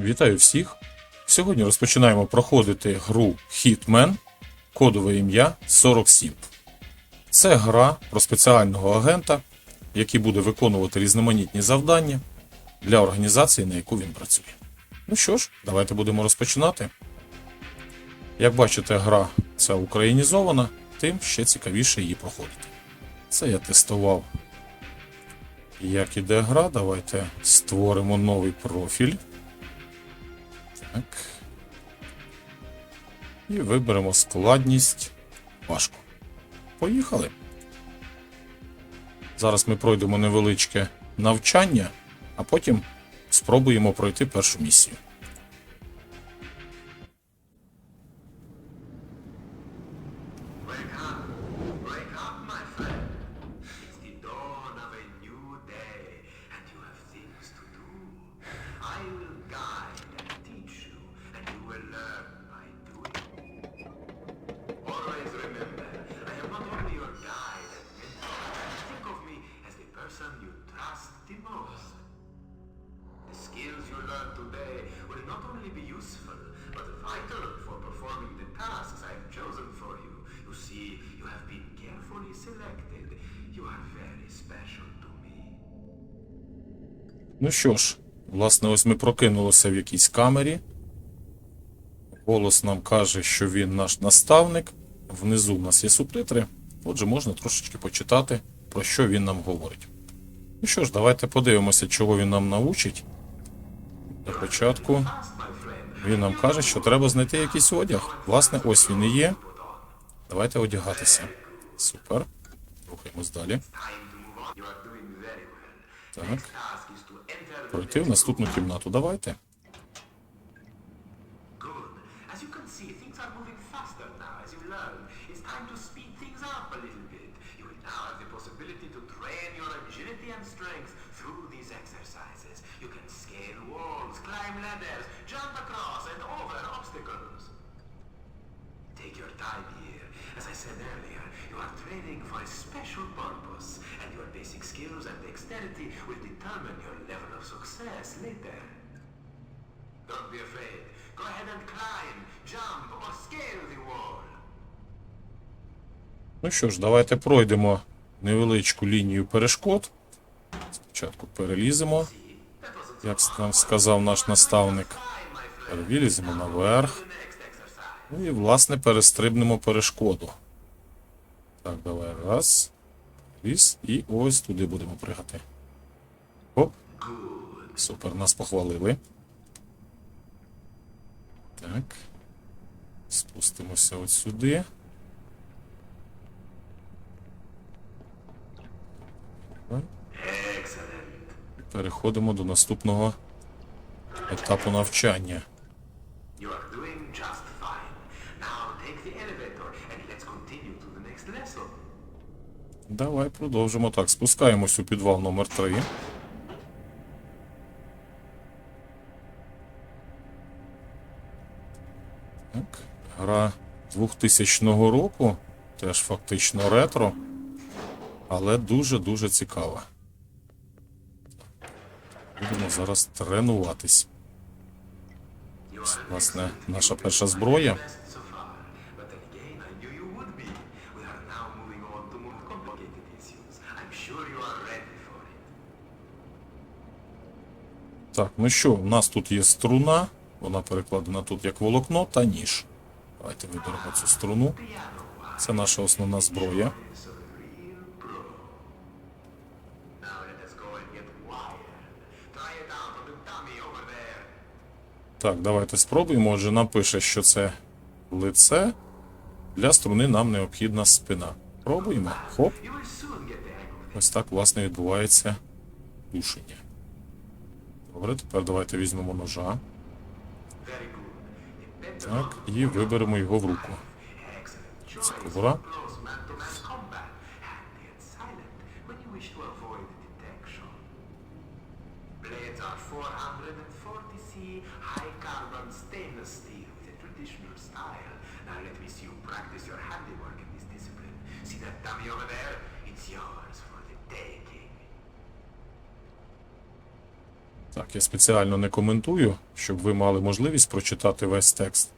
Вітаю всіх! Сьогодні розпочинаємо проходити гру Hitman, кодове ім'я 47. Це гра про спеціального агента, який буде виконувати різноманітні завдання для організації, на яку він працює. Ну що ж, давайте будемо розпочинати. Як бачите, гра ця українізована, тим ще цікавіше її проходити. Це я тестував, як іде гра. Давайте створимо новий профіль. Так. І виберемо складність важко. Поїхали. Зараз ми пройдемо невеличке навчання, а потім спробуємо пройти першу місію. You trust the skills you learn today will not only be useful, but vital for performing the tasks I have chosen for you. You see, you have been carefully selected. You are very special to me. Ну що ж, власне, ось ми прокинулися в якійсь камері. Голос нам каже, що він наш наставник. Внизу в нас є субтитри. Отже, можна трошечки почитати, про що він нам говорить. Ну що ж, давайте подивимося, чого він нам научить. Для початку він нам каже, що треба знайти якийсь одяг. Власне, ось він і є. Давайте одягатися. Супер. Рухаємось далі. Так. Пройти в наступну кімнату. Давайте. Good. As you can see, things are moving faster now as you learn. It's time to speed things up a little bit. You will now have the possibility to train your agility and strength through these exercises. You can scale walls, climb ladders, jump across and over obstacles. Take your time here. As I said earlier, you are training for a special purpose, and your basic skills and dexterity will determine your level of success later. Don't be afraid. Go ahead and climb, jump, or scale the wall. Ну що ж, давайте пройдемо невеличку лінію перешкод. Спочатку переліземо, як нам сказав наш наставник. Перевіліземо наверх. Ну і, власне, перестрибнемо перешкоду. Так, давай. Раз. Ліз. І ось туди будемо пригати. Оп. Супер, нас похвалили. Так. Спустимося от сюди. Переходимо до наступного етапу навчання. You are doing just fine. Now take the elevator and let's continue to the next lesson. Давай продовжимо так. Спускаємось у підвал номер 3 Так. Гра 2000 року. Теж фактично ретро. Але дуже-дуже цікава. Будемо зараз тренуватись. Власне, наша перша зброя. best so far. But then again, I knew you would be. We are now moving on to more complicated issues. I'm sure you are ready for it. Так, ну що, у нас тут є струна, вона перекладена тут як волокно та ніж. Давайте виберемо цю струну. Це наша основна зброя. Так, давайте спробуємо. Отже, нам пише, що це лице. Для струни нам необхідна спина. Пробуємо. Хоп. Ось так, власне, відбувається душення. Добре, тепер давайте візьмемо ножа. Так, і виберемо його в руку. Це кобура. Close man-to-man combat. And yet silent when you wish to avoid detection. Blades are 440C high carbon stainless steel with a traditional style. Now let me see you practice your handiwork in this discipline. See that dummy over there? It's yours for the taking. Так, я спеціально не коментую, щоб ви мали можливість прочитати весь текст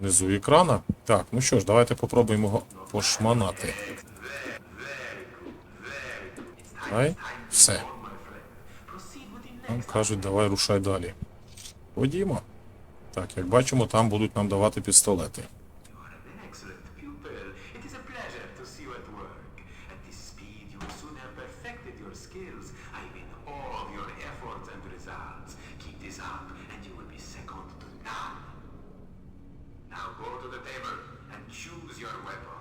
внизу екрана. Так, ну що ж, давайте попробуємо його пошманати. Давай, все. Нам кажуть, давай рушай далі. Ходімо. Так, як бачимо, там будуть нам давати пістолети. You are an excellent pupil. It is a pleasure to see you at work. At this speed, you will soon have perfected your skills. I am in awe of your efforts and results. Keep this up, and you will be second to none. Now go to the table and choose your weapon.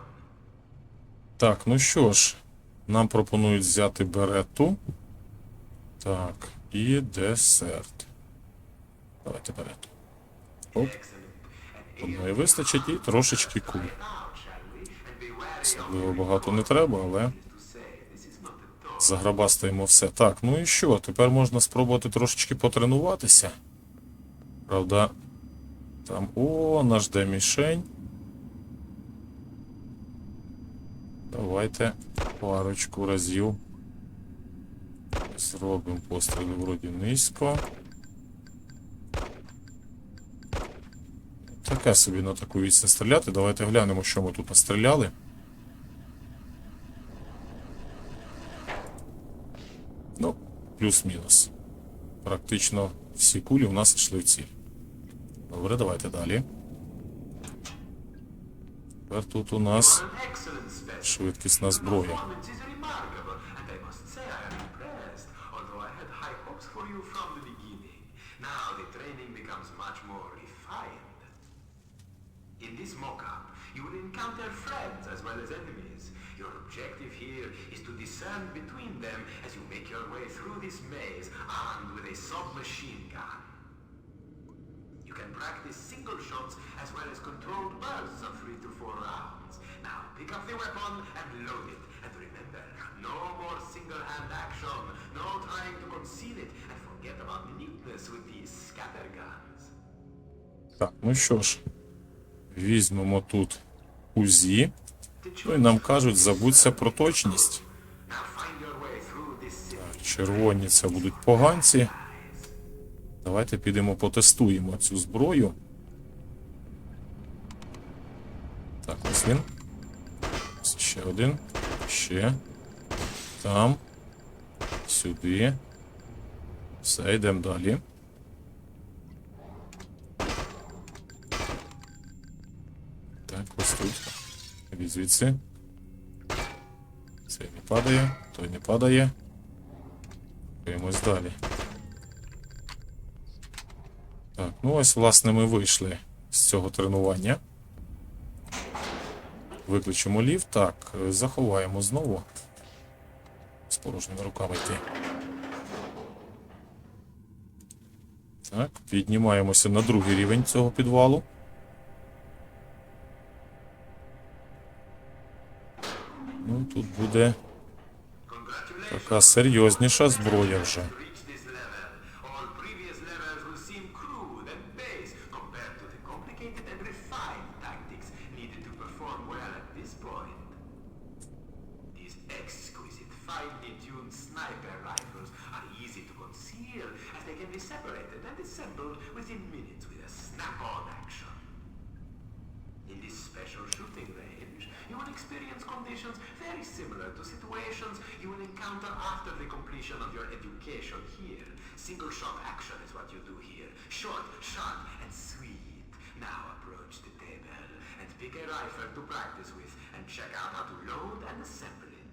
Так, ну що ж, нам пропонують взяти берету. Так, і десерт. Давайте берету. Оп. Одної вистачить і трошечки куль. Особливо багато не треба, але заграбастаємо все. Так, ну і що? Тепер можна спробувати трошечки потренуватися. Правда, там. О, наш де мішень. Давайте парочку разів. Зробимо постріли вроді низько. Таке собі на таку відстань стріляти. Давайте глянемо, що ми тут настріляли. Ну, плюс-мінус. Практично всі кулі у нас йшли в ціль. Добре, давайте далі. Тепер тут у нас An excellent specimen. швидкісна зброя. Performance is remarkable, and I must say I am impressed, although I had high hopes for you from the beginning. Now the training becomes much more refined. In this mock-up, you will encounter friends as well as enemies. Your objective here is to discern between them as you make your way through this maze armed with a submachine gun. Can practice single shots as well as controlled bursts of three to four rounds. Now pick up the weapon and load it. And remember, no more single-hand action, no trying to conceal it, and forget about neatness with these scatter guns. Так, ну що ж, візьмемо тут УЗІ. Ну і нам кажуть, забудься про точність. City. Червоні це будуть поганці. Давайте підемо потестуємо цю зброю. Так, ось він. Ще один. Ще. Там. Сюди. Все, йдемо далі. Так, ось тут. Від звідси. Цей не падає, той не падає. Рухаємось далі. Так, ну ось, власне, ми вийшли з цього тренування. Виключимо ліфт. Так, заховаємо знову. З порожніми руками йти. Так, піднімаємося на другий рівень цього підвалу. Ну, тут буде така серйозніша зброя вже. can be separated and assembled within minutes with a snap-on action. In this special shooting range, you will experience conditions very similar to situations you will encounter after the completion of your education here. Single shot action is what you do here. Short, sharp, and sweet. Now approach the table and pick a rifle to practice with and check out how to load and assemble it.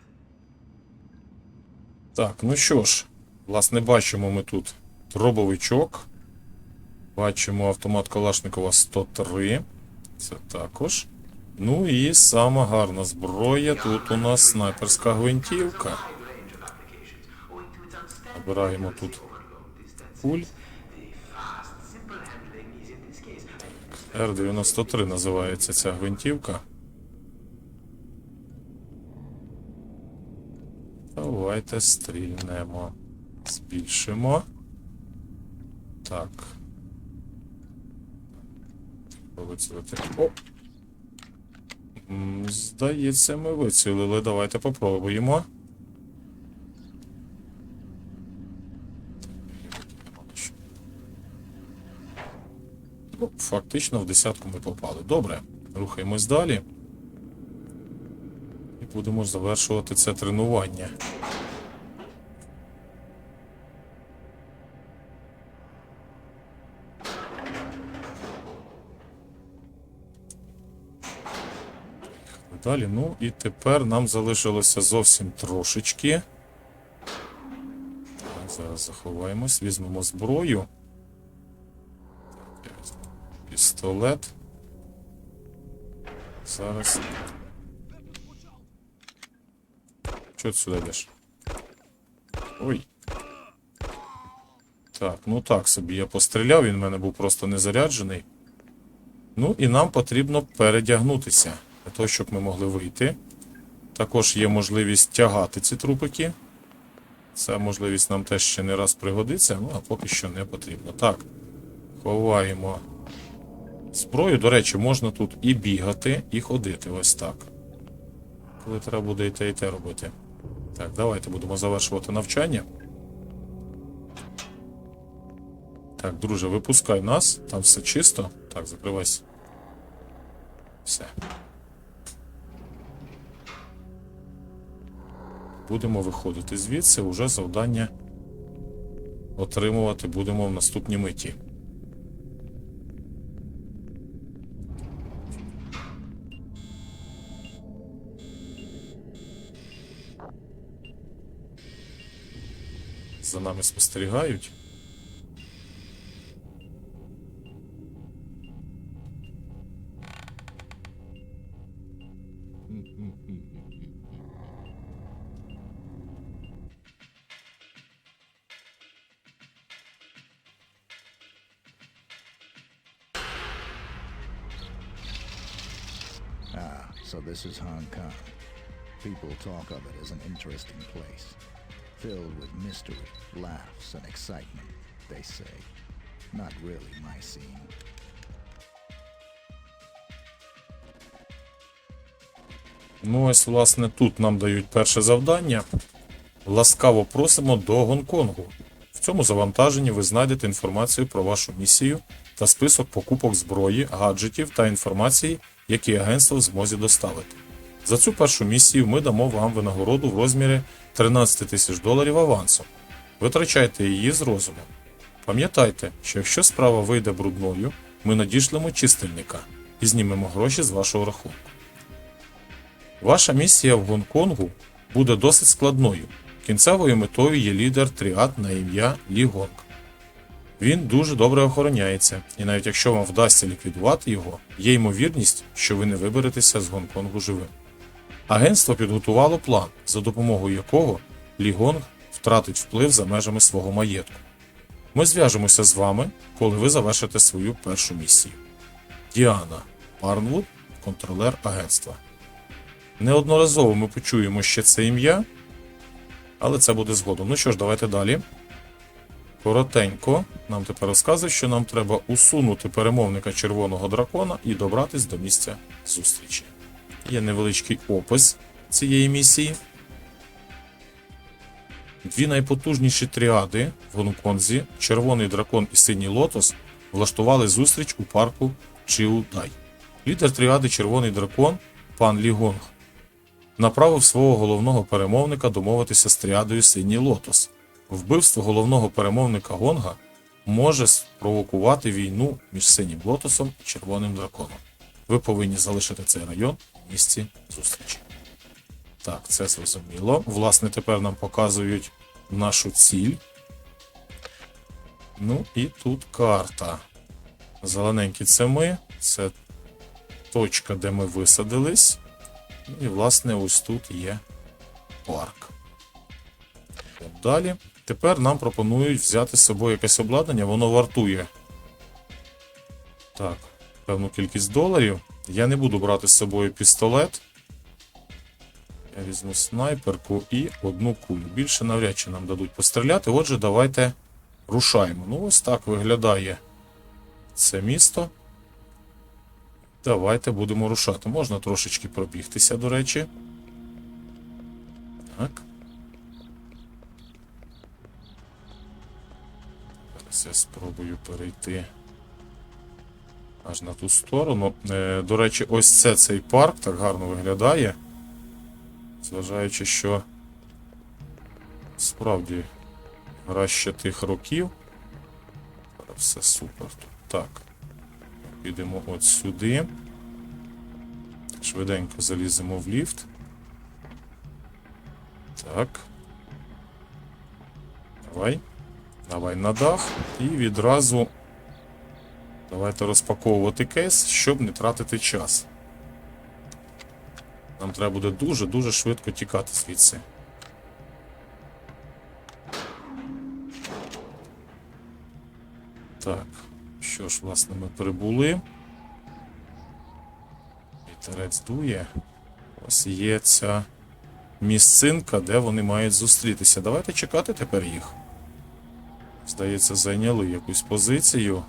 Так, ну що ж, власне, бачимо ми тут Дробовичок. Бачимо автомат Калашникова 103. Це також. Ну і сама гарна зброя. Тут у нас снайперська гвинтівка. Набираємо тут case Р-93 називається ця гвинтівка. Давайте стрільнемо. Збільшимо. Так. Вицілити. О! Здається, ми вицілили. Давайте попробуємо. Ну, фактично в десятку ми попали. Добре, рухаємось далі. І будемо завершувати це тренування. Далі, ну і тепер нам залишилося зовсім трошечки. Так, зараз заховаємось, візьмемо зброю. Пістолет. Зараз. Чого ти сюди йдеш? Ой. Так, ну так собі я постріляв, він в мене був просто не заряджений. Ну і нам потрібно передягнутися для того, щоб ми могли вийти. Також є можливість тягати ці трупики. Ця можливість нам теж ще не раз пригодиться, ну а поки що не потрібно. Так, ховаємо зброю. До речі, можна тут і бігати, і ходити. Ось так. Коли треба буде і те, і те робити. Так, давайте будемо завершувати навчання. Так, друже, випускай нас, там все чисто. Так, закривайся. Все. Будемо виходити звідси, уже завдання отримувати будемо в наступній миті. За нами спостерігають. This is Hong Kong. People talk of it as an interesting place, filled with mystery, laughs, and excitement, they say. Not really my scene. Ну, ось, власне, тут нам дають перше завдання. Ласкаво просимо до Гонконгу. В цьому завантаженні ви знайдете інформацію про вашу місію та список покупок зброї, гаджетів та інформації, які агентство в змозі доставити. За цю першу місію ми дамо вам винагороду в розмірі 13 тисяч доларів авансом. Витрачайте її з розумом. Пам'ятайте, що якщо справа вийде брудною, ми надішлемо чистильника і знімемо гроші з вашого рахунку. Ваша місія в Гонконгу буде досить складною. Кінцевою метою є лідер тріад на ім'я Лі Гонг. Він дуже добре охороняється, і навіть якщо вам вдасться ліквідувати його, є ймовірність, що ви не виберетеся з Гонконгу живим. Агентство підготувало план, за допомогою якого Лі Гонг втратить вплив за межами свого маєтку. Ми зв'яжемося з вами, коли ви завершите свою першу місію. Діана Парнвуд, контролер агентства. Неодноразово ми почуємо ще це ім'я, але це буде згодом. Ну що ж, давайте далі. Коротенько нам тепер розказує, що нам треба усунути перемовника червоного дракона і добратись до місця зустрічі. Є невеличкий опис цієї місії. Дві найпотужніші тріади в Гонконзі, Червоний дракон і Синій Лотос, влаштували зустріч у парку Чиудай. Лідер тріади Червоний дракон, пан Лі Гонг, направив свого головного перемовника домовитися з тріадою Синій Лотос. Вбивство головного перемовника Гонга може спровокувати війну між Синім Лотосом і Червоним драконом. Ви повинні залишити цей район в місці зустрічі. Так, це зрозуміло. Власне, тепер нам показують нашу ціль. Ну і тут карта. Зелененькі це ми. Це точка, де ми висадились. Ну І, власне, ось тут є парк. Далі. Тепер нам пропонують взяти з собою якесь обладнання, воно вартує. Так, певну кількість доларів. Я не буду брати з собою пістолет. Я візьму снайперку і одну кулю. Більше навряд чи нам дадуть постріляти. Отже, давайте рушаємо. Ну, ось так виглядає це місто. Давайте будемо рушати. Можна трошечки пробігтися, до речі. Так. Зараз спробую перейти аж на ту сторону. Е, до речі, ось це цей парк так гарно виглядає. Зважаючи, що справді гра ще тих років. Все супер. Так. Підемо от сюди. Швиденько заліземо в ліфт. Так. Давай. Давай на дах. І відразу давайте розпаковувати кейс, щоб не тратити час. Нам треба буде дуже-дуже швидко тікати звідси. Так, що ж, власне, ми прибули. Вітерець дує. Ось є ця місцинка, де вони мають зустрітися. Давайте чекати тепер їх. Здається, зайняли якусь позицію.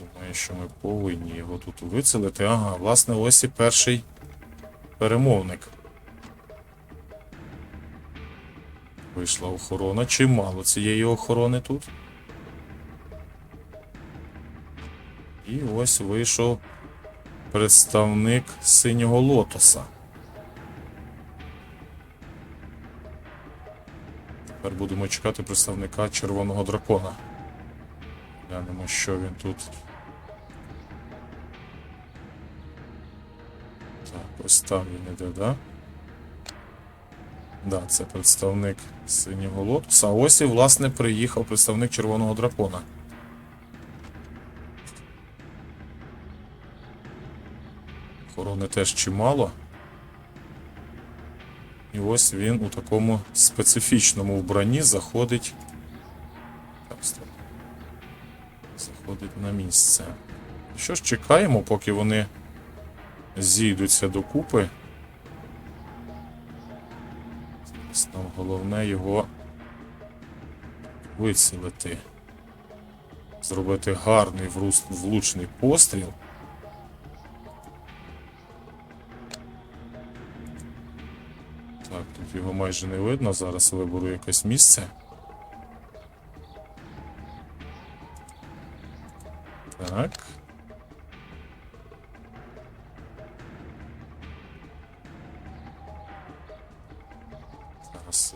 Думаю, що ми повинні його тут вицелити. Ага, власне, ось і перший перемовник. Вийшла охорона. Чимало цієї охорони тут. І ось вийшов представник синього лотоса. Тепер будемо чекати представника червоного дракона. Глянемо, що він тут. Так, ось там він іде, да? Да, це представник синього лотоса. А ось і, власне, приїхав представник червоного дракона. Охорони теж чимало. І ось він у такому специфічному вбранні заходить. Заходить на місце. Що ж, чекаємо, поки вони зійдуться докупи. Зараз Нам головне його вицілити. Зробити гарний влучний постріл. Його майже не видно. Зараз виберу якесь місце. Так. Зараз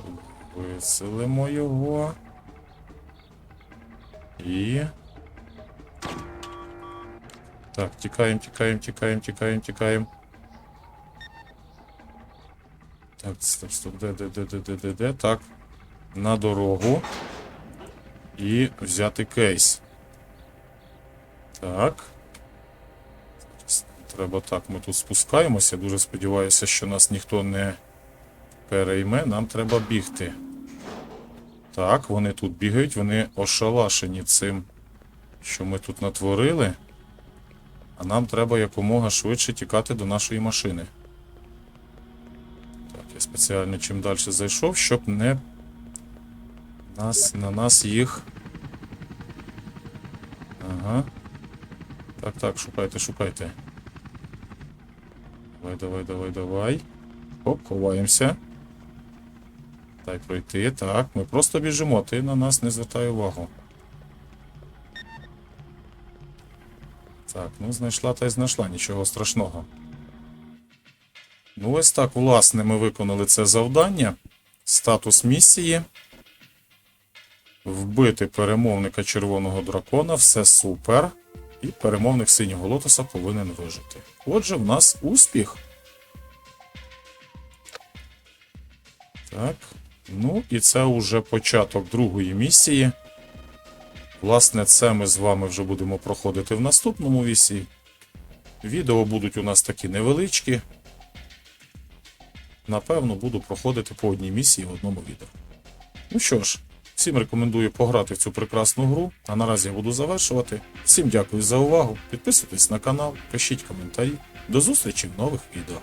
виселимо його. І. Так, тікаємо, тікаємо, тікаємо, тікаємо, тікаємо. Так, стоп, стоп, де, де, де, де, де, де, де, так. На дорогу. І взяти кейс. Так. Треба так, ми тут спускаємося. Дуже сподіваюся, що нас ніхто не перейме. Нам треба бігти. Так, вони тут бігають, вони ошалашені цим, що ми тут натворили. А нам треба якомога швидше тікати до нашої машини. Спеціально чим далі зайшов, щоб не нас, на нас їх. Ага. Так, так, шукайте, шукайте. Давай, давай, давай, давай. Оп, ховаємося. Дай пройти. Так, ми просто біжимо, ти на нас не звертай увагу. Так, ну знайшла та й знайшла, нічого страшного. Ну, ось так, власне, ми виконали це завдання. Статус місії. Вбити перемовника червоного дракона, все супер. І перемовник синього лотоса повинен вижити. Отже, в нас успіх. Так. Ну, і це вже початок другої місії. Власне, це ми з вами вже будемо проходити в наступному вісі. Відео будуть у нас такі невеличкі. Напевно, буду проходити по одній місії в одному відео. Ну що ж, всім рекомендую пограти в цю прекрасну гру, а наразі я буду завершувати. Всім дякую за увагу. Підписуйтесь на канал, пишіть коментарі. До зустрічі в нових відео.